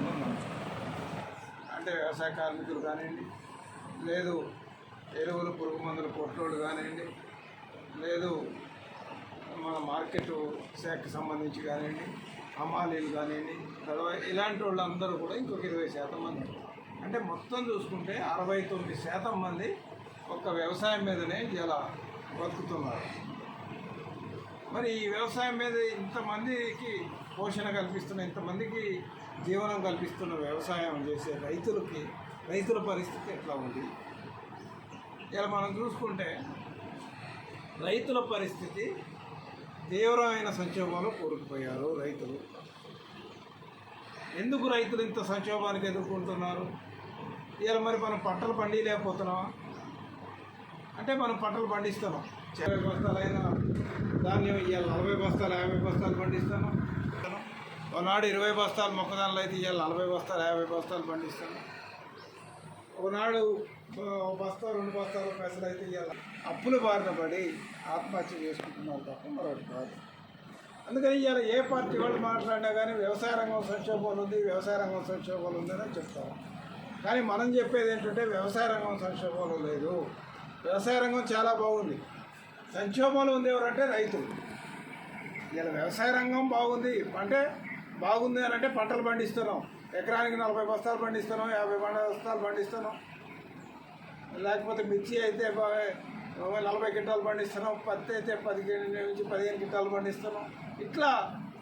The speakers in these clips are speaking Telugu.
మంది ఉన్నాం అంటే వ్యవసాయ కార్మికులు కానివ్వండి లేదు ఎరువులు పురుగు మందులు కొట్టోళ్ళు కానివ్వండి లేదు మన మార్కెట్ శాఖకు సంబంధించి కానివ్వండి హమాలీలు కానివ్వండి తర్వాత ఇలాంటి వాళ్ళందరూ కూడా ఇంకొక ఇరవై శాతం మంది. అంటే మొత్తం చూసుకుంటే అరవై తొమ్మిది శాతం మంది ఒక్క వ్యవసాయం మీదనే ఇలా బతుకుతున్నారు. మరి ఈ వ్యవసాయం మీద ఇంతమందికి పోషణ కల్పిస్తున్న ఇంతమందికి జీవనం కల్పిస్తున్న వ్యవసాయం చేసే రైతులకి రైతుల పరిస్థితి ఎట్లా ఉంది? ఇలా మనం చూసుకుంటే రైతుల పరిస్థితి తీవ్రమైన సంక్షోభంలో కూరుకుపోయారు రైతులు. ఎందుకు రైతులు ఇంత సంక్షోభానికి ఎదుర్కొంటున్నారు? ఇలా మరి మనం పంటలు పండిలేకపోతున్నామా అంటే మనం పంటలు పండిస్తున్నాం. ఇరవై బస్తాలైనా ధాన్యం ఇవాళ నలభై బస్తాలు యాభై బస్తాలు పండిస్తాను ఒకనాడు ఇరవై బస్తాలు మొక్కదానిలో అయితే ఇవాళ నలభై బస్తాలు యాభై బస్తాలు పండిస్తాను ఒకనాడు ఒక బస్తా రెండు బస్తాలు పెసలు అయితే ఇవాళ అప్పుల బారిన పడి ఆత్మహత్య చేసుకుంటున్నారు తప్ప మరొకటి కాదు. అందుకని ఇవాళ ఏ పార్టీ వాళ్ళు మాట్లాడినా కానీ వ్యవసాయ రంగం సంక్షోభాలు ఉంది వ్యవసాయ రంగం సంక్షోభాలు ఉందని చెప్తాం. కానీ మనం చెప్పేది ఏంటంటే వ్యవసాయ రంగం సంక్షోభంలో లేదు. వ్యవసాయ రంగం చాలా బాగుంది. సంక్షోభంలో ఉంది ఎవరంటే రైతులు. ఇలా వ్యవసాయ రంగం బాగుంది. అంటే బాగుంది అని అంటే పంటలు పండిస్తున్నాం. ఎకరానికి నలభై బస్తాలు పండిస్తున్నాం యాభై పంట బస్తాలు పండిస్తున్నాం. లేకపోతే మిర్చి అయితే నలభై గిట్టాలు పండిస్తున్నాం పత్తి అయితే పదిహేను నుంచి పదిహేను గిట్టాలు పండిస్తున్నాం. ఇట్లా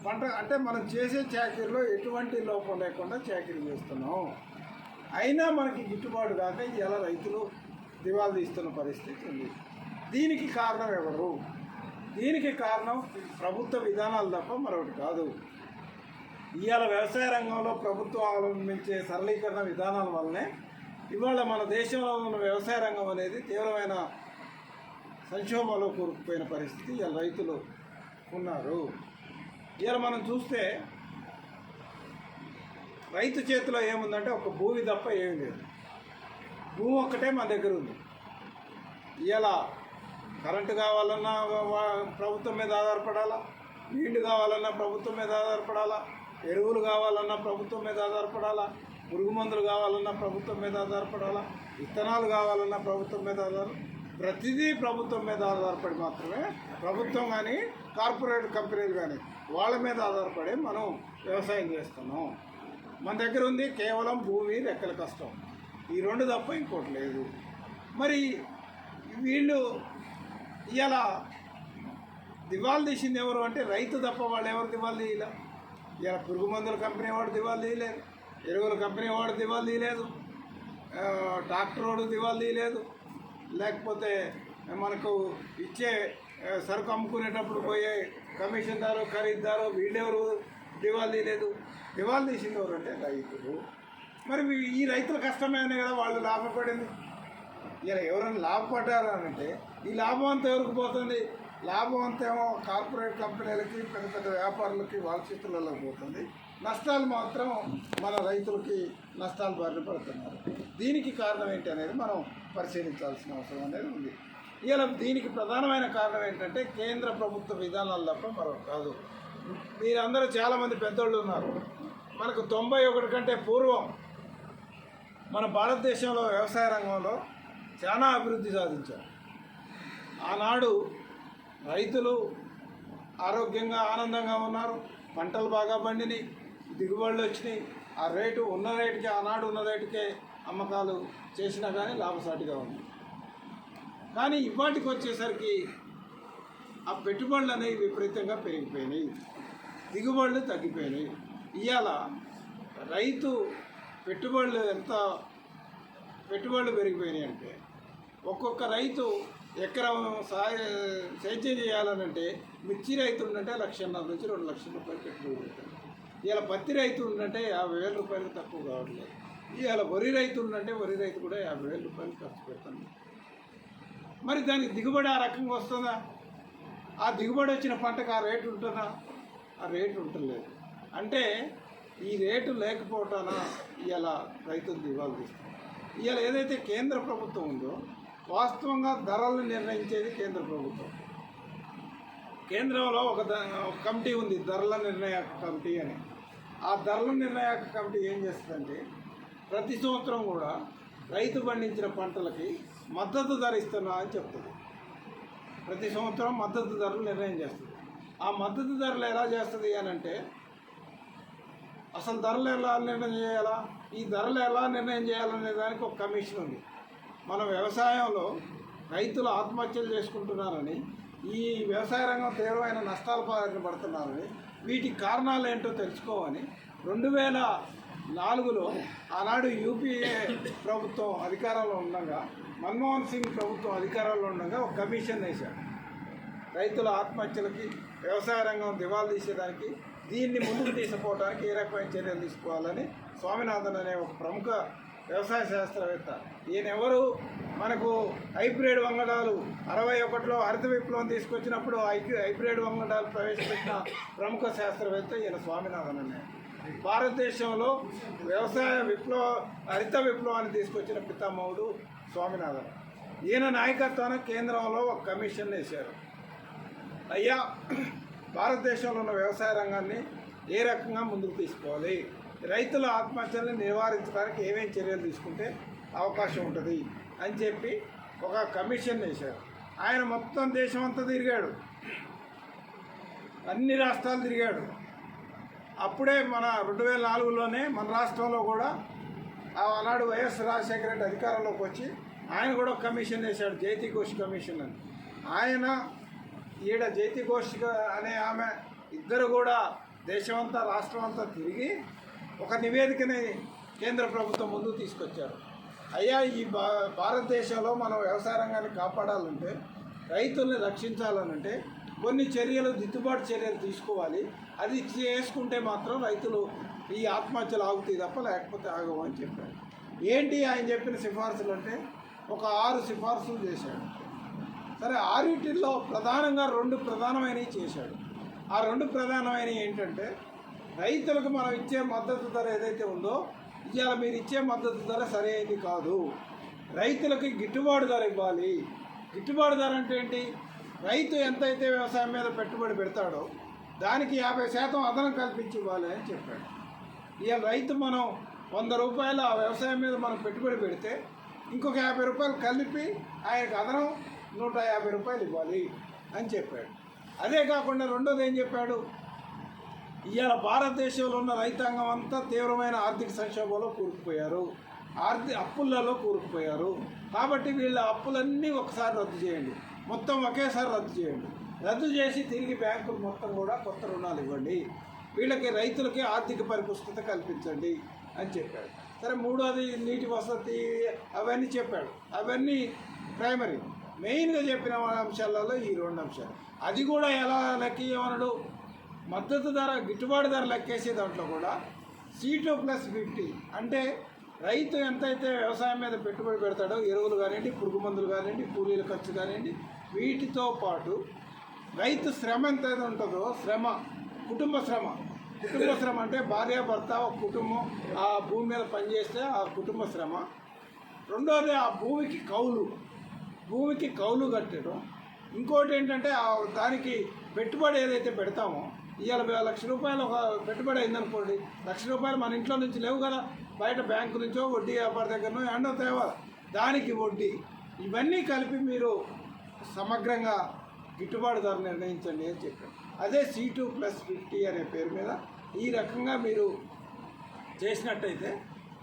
పంట అంటే మనం చేసే చాకరీలో ఎటువంటి లోపం లేకుండా చాకరీ చేస్తున్నాం. అయినా మనకి గిట్టుబాటు కాక ఇలా రైతులు దివాలు తీస్తున్న పరిస్థితి ఉంది. దీనికి కారణం ఎవరు? దీనికి కారణం ప్రభుత్వ విధానాలు తప్ప మరొకటి కాదు. ఇవాళ వ్యవసాయ రంగంలో ప్రభుత్వం అవలంబించే సరళీకరణ విధానాల వల్లనే ఇవాళ మన దేశంలో ఉన్న వ్యవసాయ రంగం అనేది తీవ్రమైన సంక్షోభంలో కూరుకుపోయిన పరిస్థితి ఇవాళ రైతులు ఉన్నారు. ఇవాళ మనం చూస్తే రైతు చేతిలో ఏముందంటే ఒక భూమి తప్ప ఏమి లేదు. భూమి ఒక్కటే మన దగ్గర ఉంది. ఇలా కరెంటు కావాలన్నా ప్రభుత్వం మీద ఆధారపడాలా? నీళ్ళు కావాలన్నా ప్రభుత్వం మీద ఆధారపడాలా? ఎరువులు కావాలన్నా ప్రభుత్వం మీద ఆధారపడాలా? పురుగు మందులు కావాలన్నా ప్రభుత్వం మీద ఆధారపడాలా? విత్తనాలు కావాలన్నా ప్రభుత్వం మీద ఆధార ప్రతిదీ ప్రభుత్వం మీద ఆధారపడి మాత్రమే ప్రభుత్వం కానీ కార్పొరేట్ కంపెనీలు కానీ వాళ్ళ మీద ఆధారపడి మనం వ్యవసాయం చేస్తున్నాం. మన దగ్గర ఉంది కేవలం భూమి రెక్కల కష్టం. ఈ రెండు తప్ప ఇంకోటి లేదు. మరి వీళ్ళు ఇలా దివాళ తీసింది ఎవరు అంటే రైతు తప్ప వాళ్ళు ఎవరు దివాళ తీయలే? ఇలా పురుగు మందుల కంపెనీ వాడు దివాలు తీయలేదు. ఎరువుల కంపెనీ వాడు దివాలు తీయలేదు. ట్రాక్టర్ వాడు దివాలు తీయలేదు. లేకపోతే మనకు ఇచ్చే సరుకు అమ్ముకునేటప్పుడు పోయే కమిషన్దారు ఖరీదారు వీళ్ళెవరు దివాలు తీయలేదు. దివాలు తీసింది ఎవరు అంటే రైతులు. మరి ఈ రైతుల కష్టమైన కదా వాళ్ళు లాభపడింది? ఇలా ఎవరైనా లాభపడ్డారు అని అంటే ఈ లాభం అంతా ఎవరికి పోతుంది? లాభం అంతేమో కార్పొరేట్ కంపెనీలకి పెద్ద పెద్ద వ్యాపారులకి వాళ్ళ చేతులలో పోతుంది. నష్టాలు మాత్రం మన రైతులకి నష్టాలు బారిన పడుతున్నారు. దీనికి కారణం ఏంటి అనేది మనం పరిశీలించాల్సిన అవసరం అనేది ఉంది. ఇలా దీనికి ప్రధానమైన కారణం ఏంటంటే కేంద్ర ప్రభుత్వ విధానాలు తప్ప మరొక కాదు. మీరందరూ చాలామంది పెద్దోళ్ళు ఉన్నారు. మనకు తొంభై ఒకటి కంటే పూర్వం మన భారతదేశంలో వ్యవసాయ రంగంలో చాలా అభివృద్ధి సాధించారు. ఆనాడు రైతులు ఆరోగ్యంగా ఆనందంగా ఉన్నారు. పంటలు బాగా పండినాయి దిగుబడులు వచ్చినాయి. ఆ రేటు ఉన్న రేటుకే ఆనాడు ఉన్న రేటుకే అమ్మకాలు చేసినా కానీ లాభసాటిగా ఉంది. కానీ ఇవాటికి వచ్చేసరికి ఆ పెట్టుబడులు అనేవి విపరీతంగా పెరిగిపోయినాయి. దిగుబడులు తగ్గిపోయినాయి. ఇవాళ రైతు పెట్టుబడులు ఎంత పెట్టుబడులు పెరిగిపోయినాయి అంటే ఒక్కొక్క రైతు ఎకరం సాయ సేద్యం చేయాలనంటే మిర్చి రైతు ఉండంటే లక్షన్నర నుంచి రెండు లక్షల రూపాయలు పెట్టుబడి పెట్టాలి. ఇవాళ పత్తి రైతు ఉండంటే యాభై వేల రూపాయలు తక్కువ కావట్లేదు. ఇవాళ వరి రైతు ఉండంటే వరి రైతు కూడా యాభై వేల రూపాయలు ఖర్చు పెడుతుంది. మరి దానికి దిగుబడి ఆ రకంగా వస్తుందా? ఆ దిగుబడి వచ్చిన పంటకు ఆ రేటు ఉంటుందా? ఆ రేటు ఉంటలేదు. అంటే ఈ రేటు లేకపోవటాన ఇలా రైతులు దివాలు తీస్తుంది ఇవాళ ఏదైతే కేంద్ర ప్రభుత్వం ఉందో వాస్తవంగా ధరలను నిర్ణయించేది కేంద్ర ప్రభుత్వం. కేంద్రంలో ఒక ద- కమిటీ ఉంది ధరల నిర్ణయ కమిటీ అని. ఆ ధరల నిర్ణాయక కమిటీ ఏం చేస్తుందంటే ప్రతి సంవత్సరం కూడా రైతు పండించిన పంటలకి మద్దతు ధర ఇస్తున్నా అని చెప్తుంది. ప్రతి సంవత్సరం మద్దతు ధరలు నిర్ణయం చేస్తుంది. ఆ మద్దతు ధరలు ఎలా చేస్తుంది అని అంటే అసలు ధరలు ఎలా నిర్ణయం చేయాలా? ఈ ధరలు ఎలా నిర్ణయం చేయాలనే దానికి ఒక కమిషన్ ఉంది. మన వ్యవసాయంలో రైతులు ఆత్మహత్యలు చేసుకుంటున్నారని ఈ వ్యవసాయ రంగం తీవ్రమైన నష్టాల బారిన పడుతున్నారని వీటి కారణాలు ఏంటో తెలుసుకోవని రెండు వేల నాలుగులో ఆనాడు యూపీఏ ప్రభుత్వం అధికారంలో ఉండగా మన్మోహన్ సింగ్ ప్రభుత్వం అధికారంలో ఉండగా ఒక కమిషన్ వేశాడు రైతుల ఆత్మహత్యలకి వ్యవసాయ రంగం దివాలు తీసేదానికి దీన్ని ముందుకు తీసుకుపోవడానికి ఏ రకమైన చర్యలు తీసుకోవాలని స్వామినాథన్ అనే ఒక ప్రముఖ వ్యవసాయ శాస్త్రవేత్త. ఈయనెవరు? మనకు హైబ్రిడ్ వంగడాలు అరవై ఒకటిలో హరిత విప్లవం తీసుకొచ్చినప్పుడు హైబ్రిడ్ వంగడాలు ప్రవేశపెట్టిన ప్రముఖ శాస్త్రవేత్త ఈయన స్వామినాథన్ అనే. భారతదేశంలో వ్యవసాయ విప్లవ హరిత విప్లవాన్ని తీసుకొచ్చిన పితామహుడు స్వామినాథన్. ఈయన నాయకత్వాన కేంద్రంలో ఒక కమిషన్ వేశారు. అయ్యా భారతదేశంలో ఉన్న వ్యవసాయ రంగాన్ని ఏ రకంగా ముందుకు తీసుకోవాలి? రైతుల ఆత్మహత్యలను నివారించడానికి ఏమేమి చర్యలు తీసుకుంటే అవకాశం ఉంటుంది అని చెప్పి ఒక కమిషన్ వేశారు. ఆయన మొత్తం దేశం అంతా తిరిగాడు. అన్ని రాష్ట్రాలు తిరిగాడు. అప్పుడే మన రెండు వేల నాలుగులోనే మన రాష్ట్రంలో కూడా ఆ ఆనాడు వైఎస్ రాజశేఖర రెడ్డి అధికారంలోకి వచ్చి ఆయన కూడా కమిషన్ వేశాడు జైతి ఘోష్ కమిషన్ అని. ఆయన ఈడ జైతి ఘోష్ అనే ఆమె ఇద్దరు కూడా దేశమంతా రాష్ట్రం అంతా తిరిగి ఒక నివేదికని కేంద్ర ప్రభుత్వం ముందుకు తీసుకొచ్చారు. అయ్యా ఈ భా భారతదేశంలో మనం వ్యవసాయ రంగాన్ని కాపాడాలంటే రైతుల్ని రక్షించాలనంటే కొన్ని చర్యలు దిద్దుబాటు చర్యలు తీసుకోవాలి. అది చేసుకుంటే మాత్రం రైతులు ఈ ఆత్మహత్యలు ఆగుతాయి తప్ప లేకపోతే ఆగవు అని చెప్పారు. ఏంటి ఆయన చెప్పిన సిఫార్సులు అంటే ఒక ఆరు సిఫార్సులు చేశాడు. సరే ఆరిటిల్లో ప్రధానంగా రెండు ప్రధానమైనవి చేశాడు. ఆ రెండు ప్రధానమైనవి ఏంటంటే రైతులకు మనం ఇచ్చే మద్దతు ధర ఏదైతే ఉందో ఇవాళ మీరు ఇచ్చే మద్దతు ధర సరైనది కాదు. రైతులకి గిట్టుబాటు ధర ఇవ్వాలి. గిట్టుబాటు ధర అంటే ఏంటి? రైతు ఎంతైతే వ్యవసాయం మీద పెట్టుబడి పెడతాడో దానికి యాభై శాతం అదనం కల్పించి ఇవ్వాలి అని చెప్పాడు. ఇవాళ రైతు మనం వంద రూపాయలు ఆ వ్యవసాయం మీద మనం పెట్టుబడి పెడితే ఇంకొక యాభై రూపాయలు కలిపి ఆయనకు అదనం నూట యాభై రూపాయలు ఇవ్వాలి అని చెప్పాడు. అదే కాకుండా రెండోది ఏం చెప్పాడు? ఇవాళ భారతదేశంలో ఉన్న రైతాంగం అంతా తీవ్రమైన ఆర్థిక సంక్షోభంలో కూరుకుపోయారు. ఆర్థిక అప్పులలో కూరుకుపోయారు. కాబట్టి వీళ్ళ అప్పులన్నీ ఒకసారి రద్దు చేయండి. మొత్తం ఒకేసారి రద్దు చేయండి. రద్దు చేసి తిరిగి బ్యాంకులు మొత్తం కూడా కొత్త రుణాలు ఇవ్వండి. వీళ్ళకి రైతులకి ఆర్థిక పరిపుష్టత కల్పించండి అని చెప్పాడు. సరే మూడోది నీటి వసతి అవన్నీ చెప్పాడు. అవన్నీ ప్రైమరీ. మెయిన్గా చెప్పిన అంశాలలో ఈ రెండు అంశాలు. అది కూడా ఎలా లెక్కమనడు మద్దతు ధర గిట్టుబాటు ధర లెక్కేసే దాంట్లో కూడా సీటు ప్లస్ ఫిఫ్టీ అంటే రైతు ఎంతైతే వ్యవసాయం మీద పెట్టుబడి పెడతాడో ఎరువులు కానివ్వండి పురుగు మందులు కానివ్వండి కూలీల ఖర్చు కానివ్వండి వీటితో పాటు రైతు శ్రమ ఎంతైతే ఉంటుందో శ్రమ కుటుంబ శ్రమ. కుటుంబ శ్రమ అంటే భార్య భర్త ఒక కుటుంబం ఆ భూమి మీద పనిచేస్తే ఆ కుటుంబ శ్రమ. రెండోది ఆ భూమికి కౌలు. భూమికి కౌలు కట్టడం. ఇంకోటి ఏంటంటే ఆ దానికి పెట్టుబడి ఏదైతే పెడతామో ఇవాళ లక్ష రూపాయలు ఒక పెట్టుబడి అయిందనుకోండి లక్ష రూపాయలు మన ఇంట్లో నుంచి లేవు కదా బయట బ్యాంకు నుంచో వడ్డీ వ్యాపారి దగ్గరనో ఎండో తేవాలి. దానికి వడ్డీ. ఇవన్నీ కలిపి మీరు సమగ్రంగా గిట్టుబాటు ధర నిర్ణయించండి అని చెప్పారు. అదే సి టూ ప్లస్ ఫిఫ్టీ అనే పేరు మీద ఈ రకంగా మీరు చేసినట్టయితే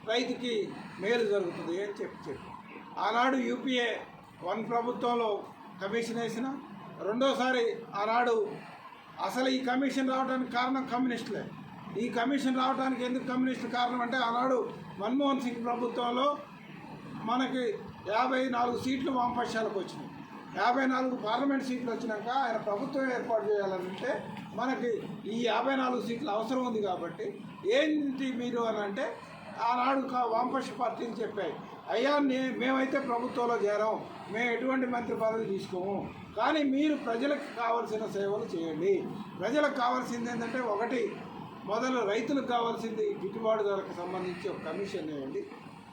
రైతుకి మేలు జరుగుతుంది అని చెప్పి చెప్పి ఆనాడు యూపీఏ వన్ ప్రభుత్వంలో కమిషన్ వేసిన రెండోసారి ఆనాడు అసలు ఈ కమిషన్ రావడానికి కారణం కమ్యూనిస్టులే. ఈ కమిషన్ రావడానికి ఎందుకు కమ్యూనిస్టులు కారణం అంటే ఆనాడు మన్మోహన్ సింగ్ ప్రభుత్వంలో మనకి యాభై నాలుగు సీట్లు వామపక్షాలకు వచ్చినాయి. యాభై నాలుగు పార్లమెంట్ సీట్లు వచ్చినాక ఆయన ప్రభుత్వం ఏర్పాటు చేయాలంటే మనకి ఈ యాభై నాలుగు సీట్లు అవసరం ఉంది కాబట్టి ఏంటి మీరు అని అంటే ఆనాడు కా- వామపక్ష పార్టీలు చెప్పాయి. అయ్యా నే మేమైతే ప్రభుత్వంలో చేరాం. మేము ఎటువంటి మంత్రి పదవి తీసుకోము. కానీ మీరు ప్రజలకు కావాల్సిన సేవలు చేయండి. ప్రజలకు కావాల్సింది ఏంటంటే ఒకటి మొదలు రైతులకు కావాల్సింది గిట్టుబాటు ధరకు సంబంధించి ఒక కమిషన్ వేయండి.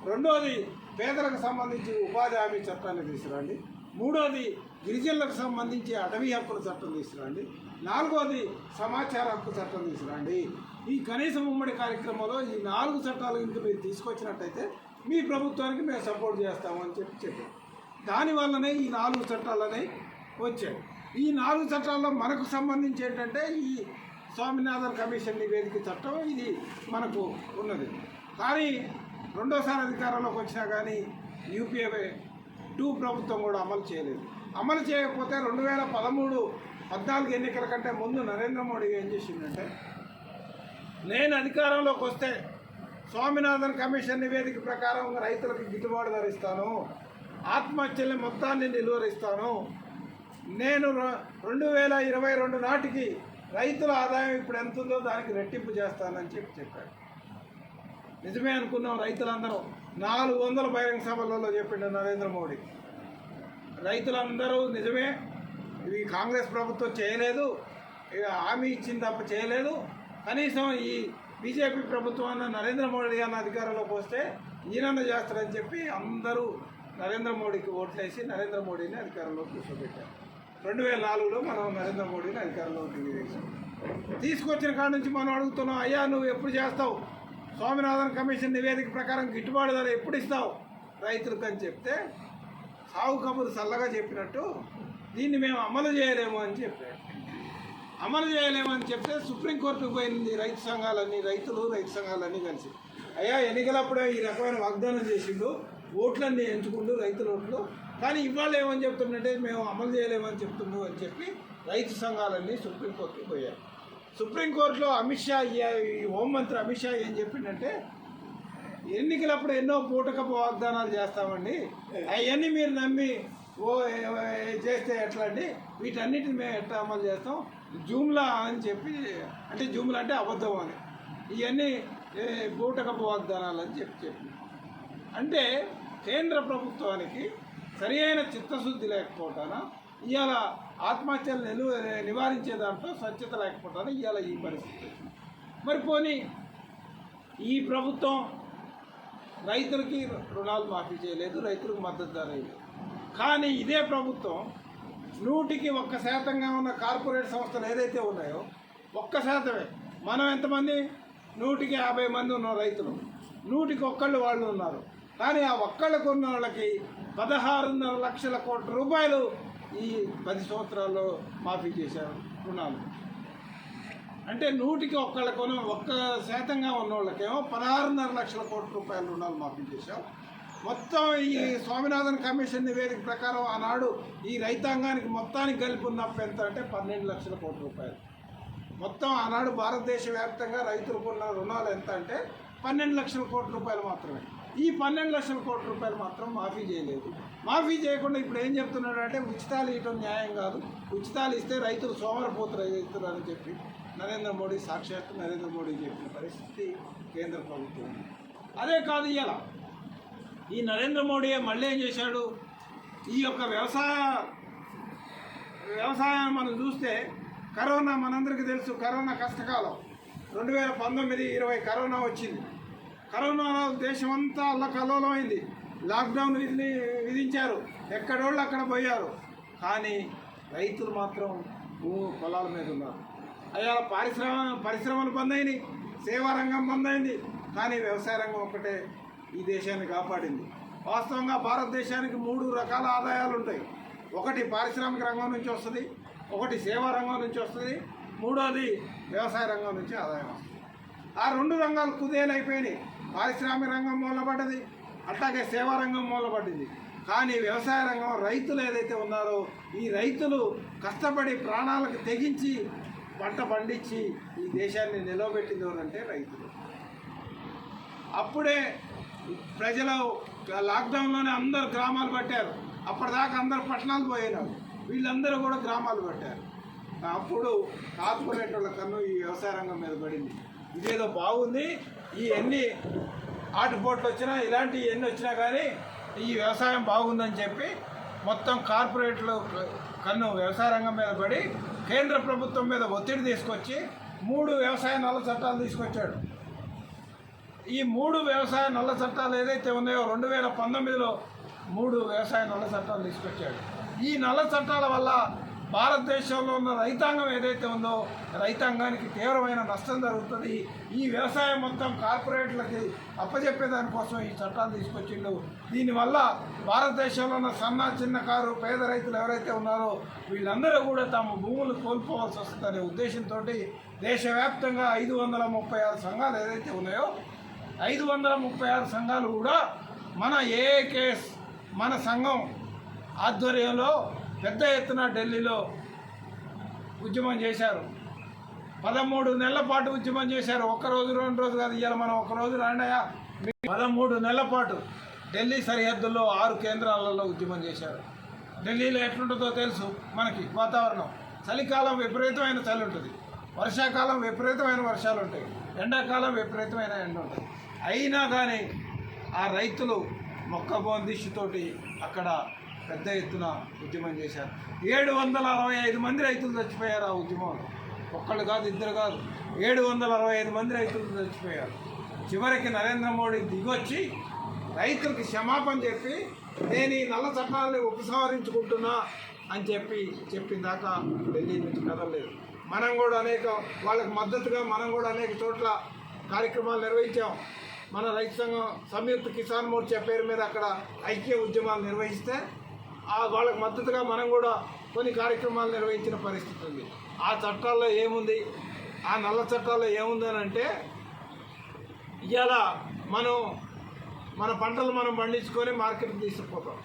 రెండోది పేదలకు సంబంధించి ఉపాధి హామీ చట్టాన్ని తీసుకురండి. మూడోది గిరిజనులకు సంబంధించి అటవీ హక్కుల చట్టం తీసుకురండి. నాలుగోది సమాచార హక్కు చట్టం తీసుకురండి. ఈ కనీసం ఉమ్మడి కార్యక్రమంలో ఈ నాలుగు చట్టాలు ఇంక మీరు తీసుకొచ్చినట్టయితే మీ ప్రభుత్వానికి మేము సపోర్ట్ చేస్తామని చెప్పి చెప్పారు. దానివల్లనే ఈ నాలుగు చట్టాలనే వచ్చాయి. ఈ నాలుగు చట్టాల్లో మనకు సంబంధించి ఏంటంటే ఈ స్వామినాథన్ కమిషన్ నివేదిక చట్టం ఇది మనకు ఉన్నది. కానీ రెండోసారి అధికారంలోకి వచ్చినా కానీ యూపీఏ టూ ప్రభుత్వం కూడా అమలు చేయలేదు. అమలు చేయకపోతే రెండు వేల పదమూడు పద్నాలుగు ఎన్నికల కంటే ముందు నరేంద్ర మోడీ ఏం చేసిందంటే నేను అధికారంలోకి వస్తే స్వామినాథన్ కమిషన్ నివేదిక ప్రకారం రైతులకు గిట్టుబాటు ధర ఇస్తాను. ఆత్మహత్యల మొత్తాన్ని నిలువరిస్తాను. నేను రెండు వేల ఇరవై రెండు నాటికి రైతుల ఆదాయం ఇప్పుడు ఎంత ఉందో దానికి రెట్టింపు చేస్తానని చెప్పి చెప్పాడు. నిజమే అనుకున్నాం రైతులందరూ. నాలుగు వందల బహిరంగ సభలలో చెప్పిండు నరేంద్ర మోడీ. రైతులందరూ నిజమే. ఇవి కాంగ్రెస్ ప్రభుత్వం చేయలేదు. ఇక హామీ ఇచ్చింది తప్ప చేయలేదు. కనీసం ఈ బీజేపీ ప్రభుత్వాన్ని నరేంద్ర మోడీ అన్న అధికారంలోకి వస్తే ఈయనన్న చేస్తారని చెప్పి అందరూ నరేంద్ర మోడీకి ఓట్లేసి నరేంద్ర మోడీని అధికారంలోకి కూర్చోబెట్టారు. రెండు వేల నాలుగులో మనం నరేంద్ర మోడీని అధికారంలోకి దిగేసాం తీసుకొచ్చిన కాడ నుంచి మనం అడుగుతున్నాం అయ్యా నువ్వు ఎప్పుడు చేస్తావు? స్వామినాథన్ కమిషన్ నివేదిక ప్రకారం గిట్టుబాటు ధర ఎప్పుడు ఇస్తావు? రైతులకు అని చెప్తే సాగు కబురు చల్లగా చెప్పినట్టు దీన్ని మేము అమలు చేయలేము అని చెప్పారు. అమలు చేయలేమని చెప్తే సుప్రీంకోర్టుకు పోయింది రైతు సంఘాలన్నీ రైతులు రైతు సంఘాలన్నీ కలిసి. అయ్యా ఎన్నికలప్పుడే ఈ రకమైన వాగ్దానం చేసిండు ఓట్లన్నీ ఎంచుకుంటూ రైతుల ఓట్లు. కానీ ఇవాళ ఏమని చెప్తుందంటే మేము అమలు చేయలేమని చెప్తున్నాం అని చెప్పి రైతు సంఘాలన్నీ సుప్రీంకోర్టుకు పోయారు సుప్రీంకోర్టులో అమిత్ షా ఈ ఈ హోంమంత్రి అమిత్ షా ఏం చెప్పిండంటే ఎన్నికలప్పుడు ఎన్నో పూటకపు వాగ్దానాలు చేస్తామండి. అవన్నీ మీరు నమ్మి ఓ చేస్తే ఎట్లా అండి? వీటన్నిటిని మేము ఎట్లా అమలు చేస్తాం? జూమ్లా అని చెప్పి అంటే జూమ్లా అంటే అబద్ధం అని. ఇవన్నీ బూటకపు వాగ్దానాలు అని చెప్పి చెప్పి. అంటే కేంద్ర ప్రభుత్వానికి సరి అయిన చిత్తశుద్ధి లేకపోవటాన ఇవాళ ఆత్మహత్యలు నిలు నివారించే దాంట్లో స్వచ్ఛత లేకపోవటాన ఇవాళ ఈ పరిస్థితి. మరి పోనీ ఈ ప్రభుత్వం రైతులకి రుణాలు మాఫీ చేయలేదు రైతులకు మద్దతు ధర కానీ ఇదే ప్రభుత్వం నూటికి ఒక్క శాతంగా ఉన్న కార్పొరేట్ సంస్థలు ఏదైతే ఉన్నాయో ఒక్క శాతమే. మనం ఎంతమంది? నూటికి యాభై మంది ఉన్న రైతులు. నూటికి ఒక్కళ్ళు వాళ్ళు ఉన్నారు. కానీ ఆ ఒక్కళ్ళకు ఉన్న వాళ్ళకి పదహారున్నర లక్షల కోట్ల రూపాయలు ఈ పది సంవత్సరాల్లో మాఫీ చేశారు రుణాలు అంటే నూటికి ఒక్కళ్ళకు ఒక్క శాతంగా ఉన్న వాళ్ళకేమో పదహారున్నర లక్షల కోట్ల రూపాయల రుణాలు మాఫీ చేశాం మొత్తం ఈ స్వామినాథన్ కమిషన్ నివేదిక ప్రకారం ఆనాడు ఈ రైతాంగానికి మొత్తానికి కలిపి ఉన్న ఎంత అంటే పన్నెండు లక్షల కోట్ల రూపాయలు. మొత్తం ఆనాడు భారతదేశ వ్యాప్తంగా రైతులకు ఉన్న రుణాలు ఎంత అంటే పన్నెండు లక్షల కోట్ల రూపాయలు మాత్రమే. ఈ పన్నెండు లక్షల కోట్ల రూపాయలు మాత్రం మాఫీ చేయలేదు. మాఫీ చేయకుండా ఇప్పుడు ఏం చెప్తున్నాడు అంటే ఉచితాలు ఇవ్వడం న్యాయం కాదు. ఉచితాలు ఇస్తే రైతులు సోమరపోతులు అని చెప్పి నరేంద్ర మోడీ సాక్షాత్తు నరేంద్ర మోడీ చెప్పిన పరిస్థితి కేంద్ర ప్రభుత్వం అదే కాదు ఇలా ఈ నరేంద్ర మోడీ మళ్ళీ ఏం చేశాడు? ఈ యొక్క వ్యవసాయ వ్యవసాయాన్ని మనం చూస్తే కరోనా మనందరికీ తెలుసు కరోనా కష్టకాలం. రెండు వేల పంతొమ్మిది ఇరవై కరోనా వచ్చింది. కరోనాలో దేశమంతా అల్లకల్లోలమైంది. లాక్డౌన్ విధి విధించారు. ఎక్కడోళ్ళు అక్కడ పోయారు. కానీ రైతులు మాత్రం భూ పొలాల మీద ఉన్నారు. అయ్యా పారిశ్రమ పరిశ్రమలు బంద్ అయినాయి సేవా రంగం బంద్ అయింది కానీ వ్యవసాయ రంగం ఒక్కటే ఈ దేశాన్ని కాపాడింది. వాస్తవంగా భారతదేశానికి మూడు రకాల ఆదాయాలు ఉంటాయి ఒకటి పారిశ్రామిక రంగం నుంచి వస్తుంది ఒకటి సేవా రంగం నుంచి వస్తుంది మూడోది వ్యవసాయ రంగం నుంచి ఆదాయం వస్తుంది. ఆ రెండు రంగాలు కుదేలైపోయినాయి. పారిశ్రామిక రంగం మూలపడ్డది అట్లాగే సేవా రంగం మూలపడ్డది కానీ వ్యవసాయ రంగం రైతులు ఏదైతే ఉన్నారో ఈ రైతులు కష్టపడి ప్రాణాలకు తెగించి పంట పండించి ఈ దేశాన్ని నిలవబెట్టింది ఎవరంటే రైతులు. అప్పుడే ప్రజలు లాక్డౌన్లోనే అందరు గ్రామాలు పట్టారు. అప్పటిదాకా అందరు పట్టణాలు పోయినారు. వీళ్ళందరూ కూడా గ్రామాలు పట్టారు. అప్పుడు కార్పొరేటర్ల కన్ను ఈ వ్యవసాయ రంగం మీద పడింది. ఇదేదో బాగుంది. ఈ ఎన్ని ఆటుపోట్లు వచ్చినా ఇలాంటివి ఎన్ని వచ్చినా కానీ ఈ వ్యవసాయం బాగుందని చెప్పి మొత్తం కార్పొరేట్లు కన్ను వ్యవసాయ రంగం మీద పడి కేంద్ర ప్రభుత్వం మీద ఒత్తిడి తీసుకొచ్చి మూడు వ్యవసాయ నల్ల చట్టాలు తీసుకొచ్చాడు. ఈ మూడు వ్యవసాయ నల్ల చట్టాలు ఏదైతే ఉన్నాయో రెండు వేల పంతొమ్మిదిలో మూడు వ్యవసాయ నల్ల చట్టాలు తీసుకొచ్చాడు. ఈ నల్ల చట్టాల వల్ల భారతదేశంలో ఉన్న రైతాంగం ఏదైతే ఉందో రైతాంగానికి తీవ్రమైన నష్టం జరుగుతుంది. ఈ వ్యవసాయం మొత్తం కార్పొరేట్లకి అప్పచెప్పేదానికోసం ఈ చట్టాలు తీసుకొచ్చిండు. దీనివల్ల భారతదేశంలో ఉన్న సన్న చిన్నకారు పేద రైతులు ఎవరైతే ఉన్నారో వీళ్ళందరూ కూడా తమ భూములు కోల్పోవాల్సి వస్తుందనే ఉద్దేశంతో దేశవ్యాప్తంగా ఐదు వందల ముప్పై ఆరు సంఘాలు ఏదైతే ఉన్నాయో ఐదు వందల ముప్పై ఆరు సంఘాలు కూడా మన ఏకేఎస్ మన సంఘం ఆధ్వర్యంలో పెద్ద ఎత్తున ఢిల్లీలో ఉద్యమం చేశారు. పదమూడు నెలల పాటు ఉద్యమం చేశారు. ఒక్క రోజు రెండు రోజు కాదు ఇవాళ మనం ఒక రోజు రాండయా పదమూడు నెలల పాటు ఢిల్లీ సరిహద్దుల్లో ఆరు కేంద్రాలలో ఉద్యమం చేశారు. ఢిల్లీలో ఎట్లుంటుందో తెలుసు మనకి వాతావరణం. చలికాలం విపరీతమైన చలి ఉంటుంది. వర్షాకాలం విపరీతమైన వర్షాలు ఉంటాయి. ఎండాకాలం విపరీతమైన ఎండ ఉంటుంది. అయినా కానీ ఆ రైతులు మొక్కబోన్ దిష్టితోటి అక్కడ పెద్ద ఎత్తున ఉద్యమం చేశారు. ఏడు వందల అరవై ఐదు మంది రైతులు చచ్చిపోయారు ఆ ఉద్యమంలో. ఒక్కళ్ళు కాదు ఇద్దరు కాదు. ఏడు వందల అరవై ఐదు మంది రైతులు చచ్చిపోయారు. చివరికి నరేంద్ర మోడీ దిగొచ్చి రైతులకు క్షమాపణ చెప్పి నేను ఈ నల్ల చట్టాలని ఉపసంహరించుకుంటున్నా అని చెప్పి చెప్పిన దాకా ఢిల్లీ నుంచి కదలలేదు. మనం కూడా అనేక వాళ్ళకి మద్దతుగా మనం కూడా అనేక చోట్ల కార్యక్రమాలు నిర్వహించాం. మన రైతు సంఘం సంయుక్త కిసాన్ మోర్చా పేరు మీద అక్కడ ఐక్య ఉద్యమాలు నిర్వహిస్తే ఆ వాళ్ళకి మద్దతుగా మనం కూడా కొన్ని కార్యక్రమాలు నిర్వహించిన పరిస్థితి ఉంది. ఆ చట్టాల్లో ఏముంది? ఆ నల్ల చట్టాల్లో ఏముంది అని అంటే ఇవాళ మనం మన పంటలు మనం పండించుకొని మార్కెట్కి తీసుకుపోతాం.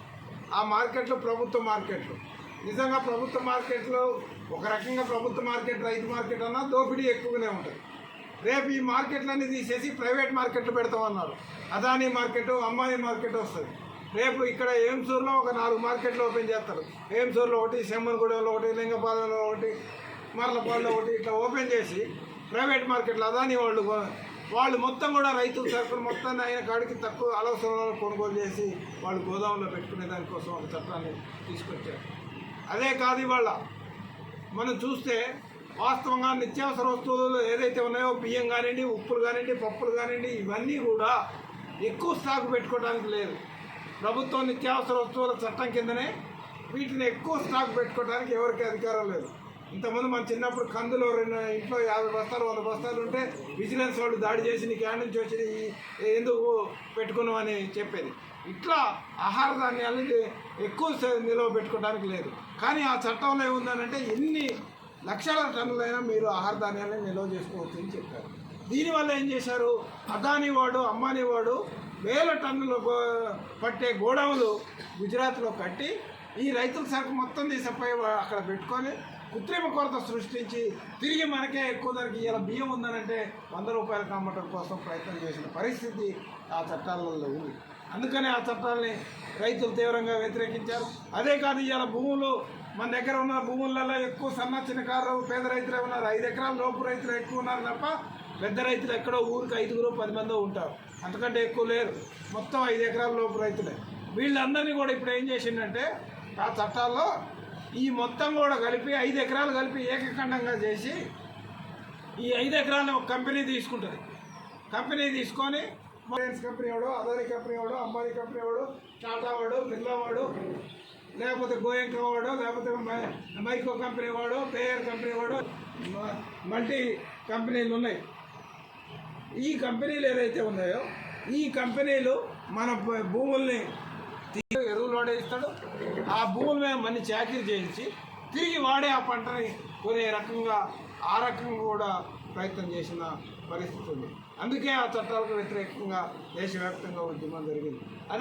ఆ మార్కెట్లో ప్రభుత్వ మార్కెట్లు. నిజంగా ప్రభుత్వ మార్కెట్లో ఒక రకంగా ప్రభుత్వ మార్కెట్ రైతు మార్కెట్ అన్నా దోపిడీ ఎక్కువగానే ఉంటుంది. రేపు ఈ మార్కెట్లన్నీ తీసేసి ప్రైవేట్ మార్కెట్లు పెడతామన్నారు. అదానీ మార్కెట్ అంబానీ మార్కెట్ వస్తుంది. రేపు ఇక్కడ ఏంసూరులో ఒక నాలుగు మార్కెట్లు ఓపెన్ చేస్తారు. ఏంసూరులో ఒకటి సెమ్మన్గూడలో ఒకటి లింగపాలెంలో ఒకటి మర్లపాడులో ఒకటి ఇట్లా ఓపెన్ చేసి ప్రైవేట్ మార్కెట్లు అదాని వాళ్ళు వాళ్ళు మొత్తం కూడా రైతుల సరుకులు మొత్తాన్ని అయిన కాడికి తక్కువ అలవసరాలు కొనుగోలు చేసి వాళ్ళు గోదాములో పెట్టుకునే దానికోసం ఒక చట్టాన్ని తీసుకొచ్చారు. అదే కాదు ఇవాళ. మనం చూస్తే వాస్తవంగా నిత్యావసర వస్తువులు ఏదైతే ఉన్నాయో బియ్యం కానివ్వండి ఉప్పులు కానివ్వండి పప్పులు కానివ్వండి ఇవన్నీ కూడా ఎక్కువ స్టాక్ పెట్టుకోవడానికి లేదు. ప్రభుత్వం నిత్యావసర వస్తువుల చట్టం కిందనే వీటిని ఎక్కువ స్టాక్ పెట్టుకోవడానికి ఎవరికి అధికారం లేదు. ఇంతకుముందు మన చిన్నప్పుడు కందులో రెండు ఇంట్లో యాభై బస్తాలు వంద బస్తాలు ఉంటే విజిలెన్స్ వాళ్ళు దాడి చేసి నీకు యాడ్ నుంచి వచ్చి ఎందుకు పెట్టుకున్నావు అని చెప్పేది. ఇట్లా ఆహార ధాన్యాలని ఎక్కువ సే- నిల్వ పెట్టుకోవడానికి లేదు. కానీ ఆ చట్టంలో ఏముందనంటే ఎన్ని లక్షల టన్నులైనా మీరు ఆహార ధాన్యాలను నిల్వ చేసుకోవచ్చు అని చెప్పారు. దీనివల్ల ఏం చేశారు? అదాని వాడు అంబానీ వాడు వేల టన్నులు పట్టే గోడౌన్లు గుజరాత్లో కట్టి ఈ రైతుల సరుకు మొత్తం తీసుకుపోయి అక్కడ పెట్టుకొని కృత్రిమ కొరత సృష్టించి తిరిగి మనకే ఎక్కువ ధరకి ఇలా బియ్యం ఉందనంటే వంద రూపాయలకు అమ్మటం కోసం ప్రయత్నం చేసిన పరిస్థితి ఆ చట్టాలలో ఉంది. అందుకనే ఆ చట్టాలని రైతులు తీవ్రంగా వ్యతిరేకించారు. అదే కాదు ఇవాళ భూములు మన దగ్గర ఉన్న భూములలో ఎక్కువ సన్న చిన్నకారు పేద రైతులే ఉన్నారు. ఐదు ఎకరాల లోపు రైతులు ఎక్కువ ఉన్నారు తప్ప పెద్ద రైతులు ఎక్కడో ఊరికి ఐదుగురు పది మంది ఉంటారు. అంతకంటే ఎక్కువ లేరు. మొత్తం ఐదు ఎకరాల లోపు రైతులే. వీళ్ళందరినీ కూడా ఇప్పుడు ఏం చేసిందంటే ఆ చట్టాల్లో ఈ మొత్తం కూడా కలిపి ఐదు ఎకరాలు కలిపి ఏకఖండంగా చేసి ఈ ఐదు ఎకరాలను ఒక కంపెనీ తీసుకుంటుంది. కంపెనీ తీసుకొని రిలయన్స్ కంపెనీ వాడు అదాని కంపెనీ వాడు అంబానీ కంపెనీ వాడు టాటా వాడు బిర్లా వాడు లేకపోతే గోయంక వాడో లేకపోతే మై- మైకో కంపెనీ వాడో పేయర్ కంపెనీ వాడో మల్టీ కంపెనీలు ఉన్నాయి. ఈ కంపెనీలు ఏదైతే ఉన్నాయో ఈ కంపెనీలు మన భూముల్ని తీ- ఎరువులు వాడేస్తాడు ఆ భూముల మీద మన్ని చాకరీ చేయించి తిరిగి వాడే ఆ పంటని కొనే రకంగా ఆ రకంగా కూడా ప్రయత్నం చేసిన పరిస్థితి ఉంది. అందుకే ఆ చట్టాలకు వ్యతిరేకంగా దేశవ్యాప్తంగా ఉద్యమం జరిగింది.